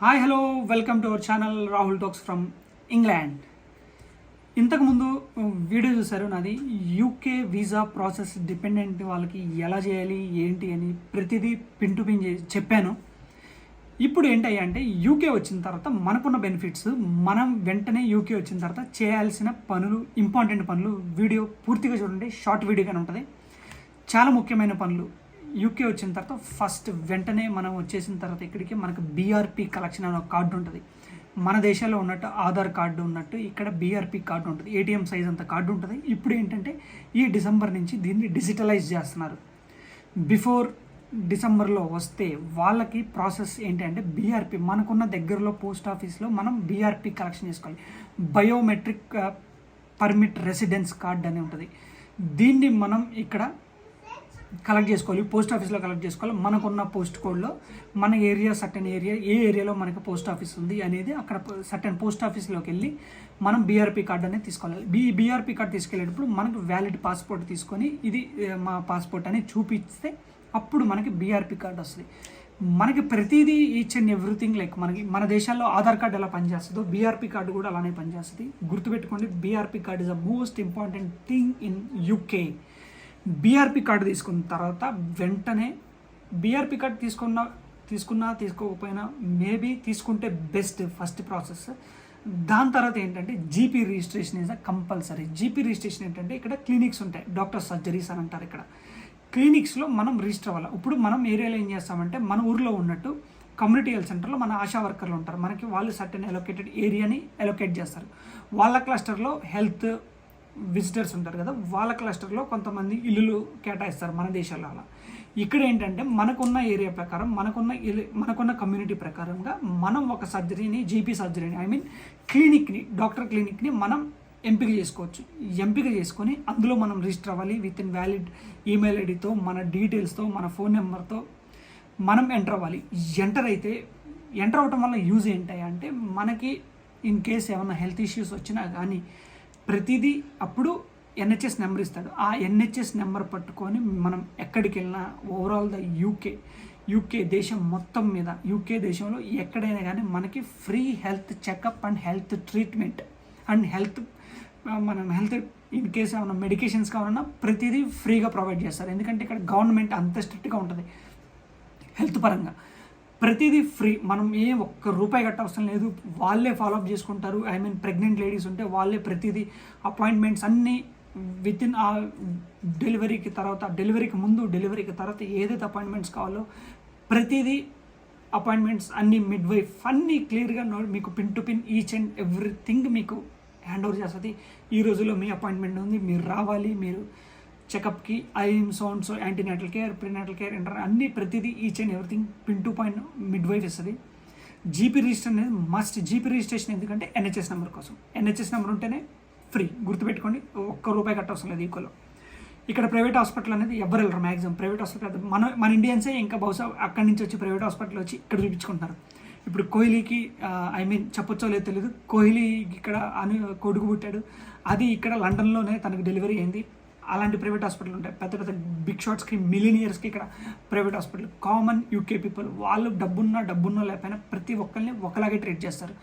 Hi hello welcome to our channel Rahul talks from England. ఇంతకుముందు video చూసారు నాది. UK visa process dependent వాళ్ళకి ఎలా చేయాలి ఏంటి అని ప్రతిదీ పిన్ టు పిన్ చేసి చెప్పాను. ఇప్పుడు ఏంటయ్యా అంటే యూకే వచ్చిన తర్వాత మనకున్న బెనిఫిట్స్ మనం వెంటనే యూకే వచ్చిన తర్వాత చేయాల్సిన పనులు ఇంపార్టెంట్ పనులు వీడియో పూర్తిగా చూడండి షార్ట్ వీడియోగానే ఉంటుంది. చాలా ముఖ్యమైన పనులు. యూకే వచ్చిన తర్వాత ఫస్ట్ వెంటనే మనం వచ్చేసిన తర్వాత ఇక్కడికి మనకు బీఆర్పీ కలెక్షన్ అనే ఒక కార్డు ఉంటుంది. మన దేశంలో ఉన్నట్టు ఆధార్ కార్డు ఉన్నట్టు ఇక్కడ బీఆర్పీ కార్డు ఉంటుంది. ఏటీఎం సైజ్ అంత కార్డు ఉంటుంది. ఇప్పుడు ఏంటంటే ఈ డిసెంబర్ నుంచి దీన్ని డిజిటలైజ్ చేస్తున్నారు. బిఫోర్ డిసెంబర్లో వస్తే వాళ్ళకి ప్రాసెస్ ఏంటంటే బీఆర్పి మనకున్న దగ్గరలో పోస్ట్ ఆఫీస్లో మనం బీఆర్పీ కలెక్షన్ చేసుకోవాలి. బయోమెట్రిక్ పర్మిట్ రెసిడెన్స్ కార్డ్ అని ఉంటుంది. దీన్ని మనం ఇక్కడ కలెక్ట్ చేసుకోవాలి పోస్ట్ ఆఫీస్లో కలెక్ట్ చేసుకోవాలి. మనకున్న పోస్ట్ కోడ్లో మన ఏరియా సర్టన్ ఏరియా ఏ ఏరియాలో మనకి పోస్ట్ ఆఫీస్ ఉంది అనేది అక్కడ సర్టన్ పోస్ట్ ఆఫీస్లోకి వెళ్ళి మనం బీఆర్పీ కార్డు అనేది తీసుకోవాలి. బీ బీఆర్పీ కార్డు తీసుకెళ్ళేటప్పుడు మనకు వ్యాలిడ్ పాస్పోర్ట్ తీసుకొని ఇది మా పాస్పోర్ట్ అని చూపిస్తే అప్పుడు మనకి బీఆర్పీ కార్డ్ వస్తుంది. మనకి ప్రతిదీ ఈచ్ అండ్ ఎవ్రీథింగ్ లైక్ మనకి మన దేశాల్లో ఆధార్ కార్డ్ ఎలా పనిచేస్తుందో బీఆర్పీ కార్డు కూడా అలానే పనిచేస్తుంది. గుర్తుపెట్టుకోండి BRP card is the most important thing in UK BRP card తీసుకున్న తర్వాత వెంటనే బీఆర్పీ కార్డు తీసుకున్న తీసుకున్నా తీసుకోకపోయినా మేబీ తీసుకుంటే బెస్ట్ ఫస్ట్ ప్రాసెస్ దాని తర్వాత ఏంటంటే GP registration is compulsory GP registration ఏంటంటే ఇక్కడ క్లినిక్స్ ఉంటాయి. డాక్టర్ సర్జరీస్ అని అంటారు ఇక్కడ. క్లినిక్స్లో మనం రిజిస్టర్ అవ్వాలి. ఇప్పుడు మనం ఏరియాలో ఏం చేస్తామంటే మన ఊర్లో ఉన్నట్టు కమ్యూనిటీ హెల్త్ సెంటర్లో మన ఆశా వర్కర్లు ఉంటారు. మనకి వాళ్ళు సర్టెన్ ఎలొకేటెడ్ ఏరియాని ఎలొకేట్ చేస్తారు. వాళ్ళ క్లస్టర్లో హెల్త్ విజిటర్స్ ఉంటారు కదా వాళ్ళ క్లస్టర్లో కొంతమంది ఇల్లులు కేటాయిస్తారు మన దేశాల్లో అలా. ఇక్కడ ఏంటంటే మనకున్న ఏరియా ప్రకారం మనకున్న ఇల్- మనకున్న కమ్యూనిటీ ప్రకారంగా మనం ఒక సర్జరీని జీపీ సర్జరీని ఐ మీన్ క్లినిక్ని డాక్టర్ క్లినిక్ని మనం ఎంపిక చేసుకోవచ్చు. ఎంపిక చేసుకొని అందులో మనం రిజిస్టర్ అవ్వాలి. విత్ ఇన్ వ్యాలిడ్ ఈమెయిల్ ఐడితో మన డీటెయిల్స్తో మన ఫోన్ నెంబర్తో మనం ఎంటర్ అవ్వాలి. ఎంటర్ అయితే ఎంటర్ అవ్వటం వల్ల యూజ్ ఏంటి అంటే మనకి ఇన్ కేస్ ఏమైనా హెల్త్ ఇష్యూస్ వచ్చినా కానీ ప్రతిదీ అప్పుడు ఎన్హెచ్ఎస్ నెంబర్ ఇస్తాడు. ఆ ఎన్హెచ్ఎస్ నెంబర్ పట్టుకొని మనం ఎక్కడికి వెళ్ళినా ఓవరాల్ ద యూకే యూకే దేశం మొత్తం మీద యూకే దేశంలో ఎక్కడైనా కానీ మనకి free health checkup and health treatment and health మనం హెల్త్ ఇన్ కేస్ ఏమైనా మెడికేషన్స్ కావాలన్నా ప్రతిదీ ఫ్రీగా ప్రొవైడ్ చేస్తారు. ఎందుకంటే ఇక్కడ గవర్నమెంట్ అంత స్ట్రిక్ట్గా ఉంటుంది హెల్త్ పరంగా. ప్రతిదీ ఫ్రీ. మనం ఏ ఒక్క రూపాయి కట్టవసరం లేదు. వాళ్ళే ఫాలోఅప్ చేసుకుంటారు. ఐ మీన్ ప్రెగ్నెంట్ లేడీస్ ఉంటే వాళ్ళే ప్రతిదీ అపాయింట్మెంట్స్ అన్నీ విత్ ఇన్ ఆ డెలివరీకి తర్వాత డెలివరీకి ముందు డెలివరీకి తర్వాత ఏదైతే అపాయింట్మెంట్స్ కావాలో ప్రతిదీ అపాయింట్మెంట్స్ అన్నీ మిడ్ వైఫ్ అన్నీ క్లియర్గా మీకు pin to pin each and everything మీకు హ్యాండ్ ఓవర్ చేస్తుంది. ఈ రోజుల్లో మీ అపాయింట్మెంట్ ఉంది. మీరు రావాలి. మీరు చెకప్కి IM sounds antenatal care prenatal care inter అన్ని ప్రతిదీ each and everything pin to point midwife ఇస్తుంది జీపీ రిజిస్టర్ అనేది మస్ట్ జీపీ రిజిస్ట్రేషన్ ఎందుకంటే ఎన్హెచ్ఎస్ నెంబర్ కోసం. ఎన్హెచ్ఎస్ నెంబర్ ఉంటేనే ఫ్రీ గుర్తుపెట్టుకోండి ఒక్క రూపాయి కట్టవసరం లేదు ఈక్వల్ ఇక్కడ ప్రైవేట్ హాస్పిటల్ అనేది ఎవరు వెళ్ళరు మ్యాక్సిమం ప్రైవేట్ హాస్పిటల్ మన మన ఇండియన్సే ఇంకా బహుశా అక్కడి నుంచి వచ్చి ప్రైవేట్ హాస్పిటల్ వచ్చి ఇక్కడ చూపించుకుంటున్నారు. ఇప్పుడు కోహ్లీకి ఐ మీన్ చెప్పొచ్చో లేదో తెలియదు కోహ్లీ ఇక్కడ అని కొడుకు పుట్టాడు. అది ఇక్కడ లండన్లోనే తనకు డెలివరీ అయింది. అలాంటి ప్రైవేట్ హాస్పిటల్ ఉంటాయి. పెద్ద పెద్ద బిగ్ షాట్స్కి మిలినియర్స్కి ఇక్కడ private hospital. Common UK people వాళ్ళు డబ్బున్నా డబ్బున్నా లేకపోయినా ప్రతి ఒక్కరిని ఒకలాగే ట్రీట్ చేస్తారు.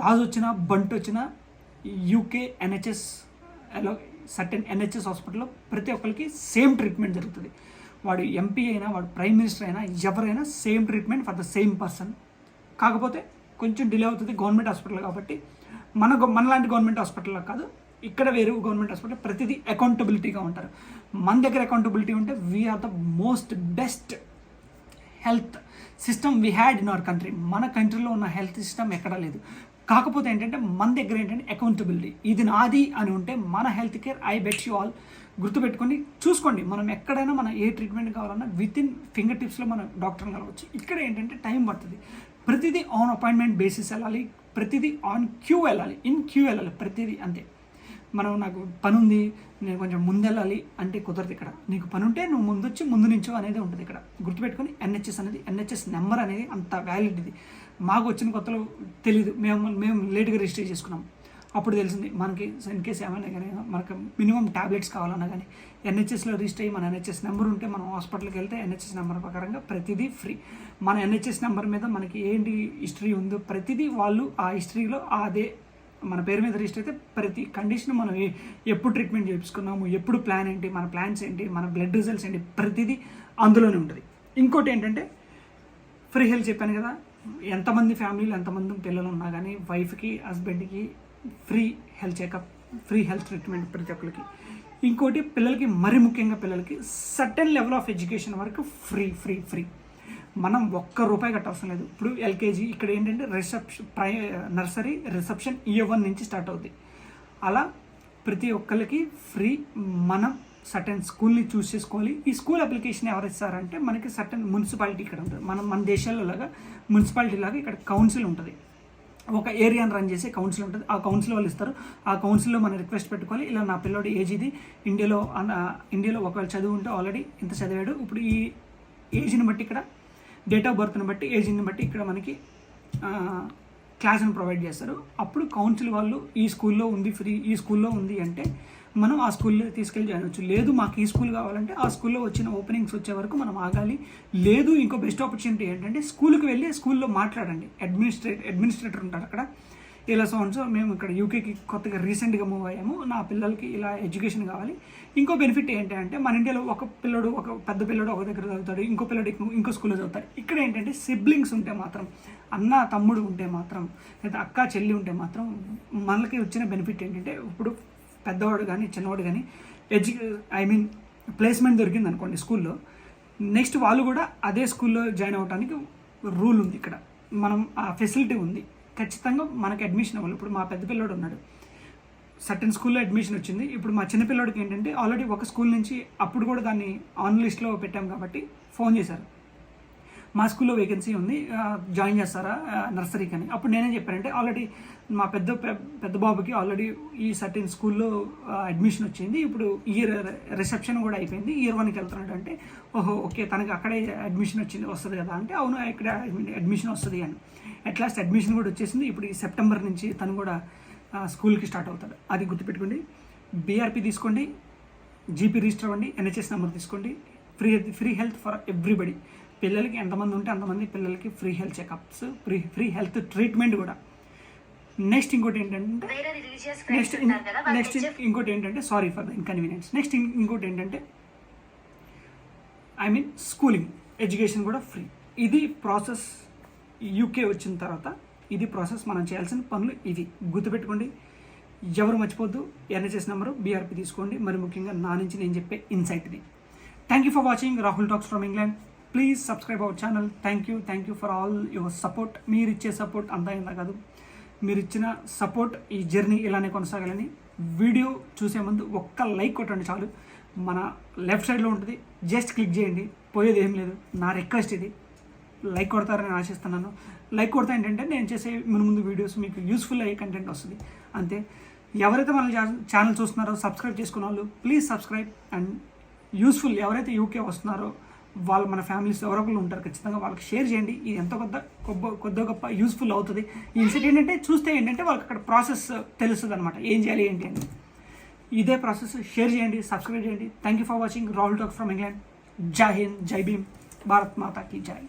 రాజు వచ్చినా బంట్ వచ్చినా యూకే ఎన్హెచ్ఎస్ సర్టెన్ ఎన్హెచ్ఎస్ హాస్పిటల్లో ప్రతి ఒక్కరికి సేమ్ ట్రీట్మెంట్ జరుగుతుంది. వాడు ఎంపీ అయినా వాడు ప్రైమ్ మినిస్టర్ అయినా ఎవరైనా same treatment for the same person. కాకపోతే కొంచెం డిలే అవుతుంది గవర్నమెంట్ హాస్పిటల్ కాబట్టి. మన మనలాంటి గవర్నమెంట్ హాస్పిటల్లో కాదు ఇక్కడ వేరు గవర్నమెంట్ హాస్పిటల్ ప్రతిదీ అకౌంటబిలిటీగా ఉంటారు. మన దగ్గర అకౌంటబిలిటీ ఉంటే we're the most best health system we had in our country మన కంట్రీలో ఉన్న హెల్త్ సిస్టమ్ ఎక్కడా లేదు. కాకపోతే ఏంటంటే మన దగ్గర ఏంటంటే అకౌంటబిలిటీ ఇది నాది అని ఉంటే మన health care I bet you all గుర్తుపెట్టుకొని చూసుకోండి మనం ఎక్కడైనా మన ఏ ట్రీట్మెంట్ కావాలన్నా విత్ ఇన్ ఫింగర్ టిప్స్లో మనం డాక్టర్ని కలవచ్చు. ఇక్కడ ఏంటంటే టైం పడుతుంది. ప్రతిదీ ఆన్ అపాయింట్మెంట్ బేసిస్ వెళ్ళాలి. ప్రతిదీ ఆన్ క్యూ వెళ్ళాలి. ఇన్ క్యూ వెళ్ళాలి. ప్రతిదీ అంతే. మనం నాకు పని ఉంది నేను కొంచెం ముందెళ్ళాలి అంటే కుదరదు ఇక్కడ. నీకు పని ఉంటే నువ్వు ముందు వచ్చి ముందు నుంచో అనేది ఉంటుంది ఇక్కడ. గుర్తుపెట్టుకొని ఎన్హెచ్ఎస్ అనేది ఎన్హెచ్ఎస్ నెంబర్ అనేది అంత వ్యాలిడ్ ఇది మాకు వచ్చిన కొత్తలో తెలియదు మేము మేము లేట్గా రిజిస్టర్ చేసుకున్నాం. అప్పుడు తెలిసింది మనకి ఇన్ కేస్ ఏమైనా కానీ మనకు మినిమం ట్యాబ్లెట్స్ కావాలన్నా కానీ ఎన్హెచ్ఎస్లో రిజిస్టర్ అయ్యి మన ఎన్హెచ్ఎస్ నెంబర్ ఉంటే మనం హాస్పిటల్కి వెళ్తే ఎన్హెచ్ఎస్ నెంబర్ ప్రకారంగా ప్రతిదీ ఫ్రీ మన ఎన్హెచ్ఎస్ నెంబర్ మీద మనకి ఏంటి హిస్టరీ ఉందో ప్రతిదీ వాళ్ళు ఆ హిస్టరీలో అదే మన పేరు మీద రిజిస్టర్ అయితే ప్రతి కండిషన్ మనం ఎప్పుడు ట్రీట్మెంట్ చేయించుకున్నాము ఎప్పుడు ప్లాన్ ఏంటి మన ప్లాన్స్ ఏంటి మన బ్లడ్ రిజల్ట్స్ ఏంటి ప్రతిదీ అందులోనే ఉంటుంది. ఇంకోటి ఏంటంటే ఫ్రీ హెల్త్ చెప్పాను కదా ఎంతమంది ఫ్యామిలీలు ఎంతమంది పిల్లలు ఉన్నా కానీ వైఫ్కి హస్బెండ్కి free health checkup free health treatment ప్రతి ఒక్కరికి ఇంకోటి పిల్లలకి మరి ముఖ్యంగా పిల్లలకి సర్టెన్ లెవెల్ ఆఫ్ ఎడ్యుకేషన్ వరకు ఫ్రీ ఫ్రీ ఫ్రీ. మనం ఒక్క రూపాయి కట్టవసరం లేదు. ఇప్పుడు ఎల్కేజీ ఇక్కడ ఏంటంటే reception pre nursery reception year one నుంచి స్టార్ట్ అవుద్ది. అలా ప్రతి ఒక్కరికి ఫ్రీ మనం సర్టెన్ స్కూల్ని చూస్ చేసుకోవాలి. ఈ స్కూల్ అప్లికేషన్ ఎవరు ఇస్తారంటే మనకి సర్టెన్ మున్సిపాలిటీ ఇక్కడ ఉంటుంది. మనం మన దేశాల్లో లాగా మున్సిపాలిటీ లాగా ఇక్కడ కౌన్సిల్ ఉంటుంది. ఒక ఏరియాని రన్ చేసే కౌన్సిల్ ఉంటుంది. ఆ కౌన్సిల్ వాళ్ళు ఇస్తారు. ఆ కౌన్సిల్లో మనం రిక్వెస్ట్ పెట్టుకోవాలి. ఇలా నా పిల్లోడు ఏజ్ ఇది ఇండియాలో అన్న- ఇండియాలో ఒకవేళ చదువు ఉంటే ఆల్రెడీ ఇంత చదివాడు. ఇప్పుడు ఈ ఏజ్ని బట్టి ఇక్కడ డేట్ ఆఫ్ బర్త్ని బట్టి ఏజ్ని బట్టి ఇక్కడ మనకి క్లాస్ని ప్రొవైడ్ చేస్తారు. అప్పుడు కౌన్సిల్ వాళ్ళు ఈ స్కూల్లో ఉంది ఫ్రీ ఈ స్కూల్లో ఉంది అంటే మనం ఆ స్కూల్లో తీసుకెళ్ళి జాయిన్ అవ్వచ్చు. లేదు మాకు ఈ స్కూల్ కావాలంటే ఆ స్కూల్లో వచ్చిన ఓపెనింగ్స్ వచ్చే వరకు మనం ఆగాలి. లేదు ఇంకో బెస్ట్ ఆపర్చునిటీ ఏంటంటే స్కూల్కి వెళ్ళి స్కూల్లో మాట్లాడండి. అడ్మినిస్ట్రేట్ అడ్మినిస్ట్రేటర్ ఉంటారు అక్కడ. ఇలా సో సో మేము ఇక్కడ యూకేకి కొత్తగా రీసెంట్గా మూవ్ అయ్యాము. నా పిల్లలకి ఇలా ఎడ్యుకేషన్ కావాలి. ఇంకో బెనిఫిట్ ఏంటి అంటే మన ఇండియాలో ఒక పిల్లడు ఒక పెద్ద పిల్లడు ఒక దగ్గర చదువుతాడు ఇంకో పిల్లడు ఇంకో- ఇంకో స్కూల్లో చదువుతాడు. ఇక్కడ ఏంటంటే సిబ్లింగ్స్ ఉంటే మాత్రం అన్న తమ్ముడు ఉంటే మాత్రం లేదా అక్క చెల్లి ఉంటే మాత్రం మనకి వచ్చిన బెనిఫిట్ ఏంటంటే ఇప్పుడు పెద్దవాడు కానీ చిన్నవాడు కానీ ఎడ్యు ఐ మీన్ ప్లేస్మెంట్ దొరికింది అనుకోండి స్కూల్లో నెక్స్ట్ వాళ్ళు కూడా అదే స్కూల్లో జాయిన్ అవ్వడానికి రూల్ ఉంది ఇక్కడ. మనం ఆ ఫెసిలిటీ ఉంది. ఖచ్చితంగా మనకి అడ్మిషన్ అవ్వాలి. ఇప్పుడు మా పెద్ద పిల్లోడు ఉన్నాడు. సర్టన్ స్కూల్లో అడ్మిషన్ వచ్చింది. ఇప్పుడు మా చిన్న పిల్లోడికి ఏంటంటే ఆల్రెడీ ఒక స్కూల్ నుంచి అప్పుడు కూడా దాన్ని ఆన్ లిస్ట్లో పెట్టాం కాబట్టి ఫోన్ చేశారు. మా స్కూల్లో వేకెన్సీ ఉంది. జాయిన్ చేస్తారా? నర్సరీకి అని. అప్పుడు నేనేం చెప్పానంటే ఆల్రెడీ మా పెద్ద పెద్ద బాబుకి ఆల్రెడీ ఈ సర్టెన్ స్కూల్లో అడ్మిషన్ వచ్చింది. ఇప్పుడు ఇయర్ రిసెప్షన్ కూడా అయిపోయింది. ఇయర్ వన్కి వెళ్తున్నాడు అంటే ఓహో ఓకే తనకి అక్కడే అడ్మిషన్ వచ్చింది వస్తుంది కదా అంటే అవును ఇక్కడ అడ్మిషన్ వస్తుంది అని. అట్ లాస్ట్ అడ్మిషన్ కూడా వచ్చేసింది. ఇప్పుడు ఈ సెప్టెంబర్ నుంచి తను కూడా స్కూల్కి స్టార్ట్ అవుతాడు. అది గుర్తుపెట్టుకోండి. బీఆర్పీ తీసుకోండి. జీపీ రిజిస్టర్ అవ్వండి. ఎన్హెచ్ఎస్ నెంబర్ తీసుకోండి. Free free health for everybody పిల్లలకి ఎంతమంది ఉంటే అంతమంది పిల్లలకి free health checkups free free health treatment కూడా. నెక్స్ట్ ఇంకోటి ఏంటంటే నెక్స్ట్ నెక్స్ట్ ఇంకోటి ఏంటంటే sorry for the inconvenience next ఇంకోటి ఏంటంటే ఐ మీన్ స్కూలింగ్ ఎడ్యుకేషన్ కూడా ఫ్రీ ఇది ప్రాసెస్ యూకే వచ్చిన తర్వాత ఇది ప్రాసెస్ మనం చేయాల్సిన పనులు ఇవి. గుర్తుపెట్టుకోండి ఎవరు మర్చిపోద్దు ఎన్హెచ్ఎస్ నెంబరు బీఆర్పీ తీసుకోండి. మరి ముఖ్యంగా నా నుంచి నేను చెప్పే ఇన్సైట్ ఇది thank you for watching Rahul talks from England please subscribe our channel thank you thank you for all your support మీరు ఇచ్చే సపోర్ట్ అంతా ఇంత కాదు. మీరు ఇచ్చిన సపోర్ట్ ఈ జర్నీ ఇలానే కొనసాగాలని. వీడియో చూసే ముందు ఒక్క లైక్ కొట్టండి చాలు. మన లెఫ్ట్ సైడ్లో ఉంటుంది. జస్ట్ క్లిక్ చేయండి. పోయేది ఏం లేదు. నా రిక్వెస్ట్ ఇది. లైక్ కొడతారని ఆశిస్తున్నాను. లైక్ కొడితే ఏంటంటే నేను చేసే ముందు ముందు వీడియోస్ మీకు యూస్ఫుల్ అయ్యే కంటెంట్ వస్తుంది. అంతే. ఎవరైతే మన ఛానల్ చూస్తున్నారో సబ్స్క్రైబ్ చేసుకున్న వాళ్ళు ప్లీజ్ సబ్స్క్రైబ్ అండ్ యూస్ఫుల్ ఎవరైతే యూకే వస్తున్నారో వాళ్ళు మన ఫ్యామిలీస్ ఎవరో ఒకరు ఉంటారు ఖచ్చితంగా వాళ్ళకి షేర్ చేయండి. ఇది ఎంతో కొద్ద కొబ్బ కొద్ది గొప్ప యూస్ఫుల్ అవుతుంది. ఈ ఇన్సిట్ ఏంటంటే చూస్తే ఏంటంటే వాళ్ళకి అక్కడ ప్రాసెస్ తెలుస్తుంది అనమాట ఏం చేయాలి ఏంటి అని. ఇదే ప్రాసెస్ షేర్ చేయండి సబ్స్క్రైబ్ చేయండి. Thank you for watching Rahul talk from England జై హింద్ జై భీమ్ భారత్ మాతా కీ జై